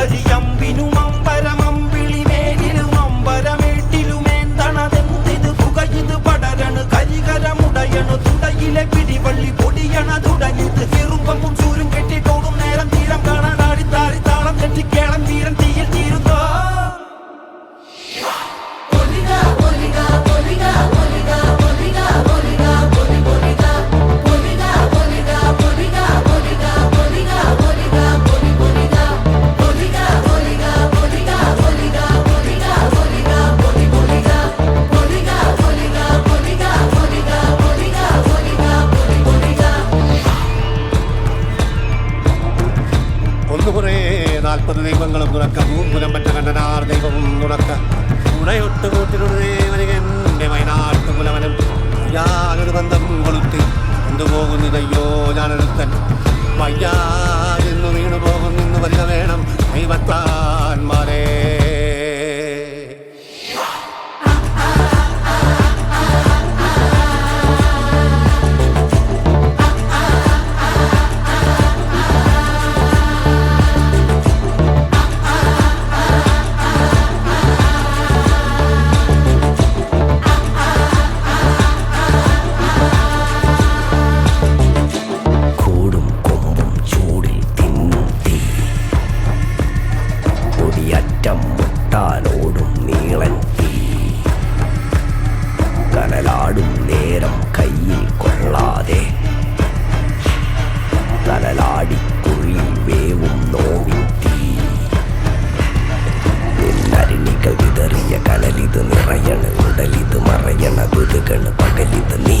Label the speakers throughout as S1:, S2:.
S1: കരിയമ്പിനും അമ്പരമമ്പിളി
S2: നാൽപ്പത് ദൈവങ്ങളും തുറക്ക. മൂമ്പുലം പറ്റ കണ്ടനാർ ദൈവവും തുറക്ക. ഉണയൊട്ട് കൂട്ടിനൊരു ദേവനികന്റെ വയനാട്ട് കുലവനും. ഞാനൊരു ബന്ധം കൊളുത്തി. കൊണ്ടുപോകുന്നതയ്യോ ഞാനൊരുത്തൻ? വയ്യാതെന്നു
S3: നേരം കയ്യിൽ കൊള്ളാതെ തലലാടി കുഴി വേവും നോവിൻ തീ. വിതറിയ കനലിത് നിറയണ ഉടലിത് മറയണ കുതുകണ് പകലിത് നീ.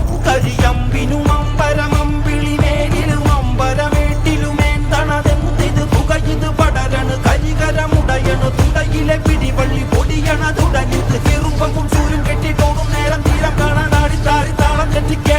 S1: കരിയമ്പിനും അമ്പരമമ്പിളി മേലിലും അമ്പരമേട്ടിലുമേന്തണതെന്തിത് പുകയിത് പടരണു കരികരമുടയണു തുടയിലെ പിടിവള്ളി പൊടിയണ തുടങ്ങിത് ചെറുപ്പം ചൂരും കെട്ടിട്ടോടും നേരം തീരം കാണാൻ ആടിത്താടി താളം തെറ്റിക്കേളം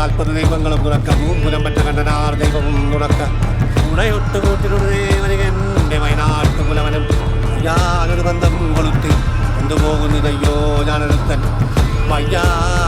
S2: നാൽപ്പത് ദൈവങ്ങളും തുറക്കം. മൂമ്പുലം പറ്റ കണ്ടനാർ ദൈവവും തുറക്ക. ഉണയൊട്ട് കൂട്ടിനൊരു ദേവനികന്റെ വയനാട്ട് കുലവനും ഞാനൊരു ബന്ധം കൊളുത്തി. എന്തുപോകുന്നിതയ്യോ ഞാനൊരുത്തൻ? വയ്യാതെന്നു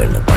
S3: വിതറിയ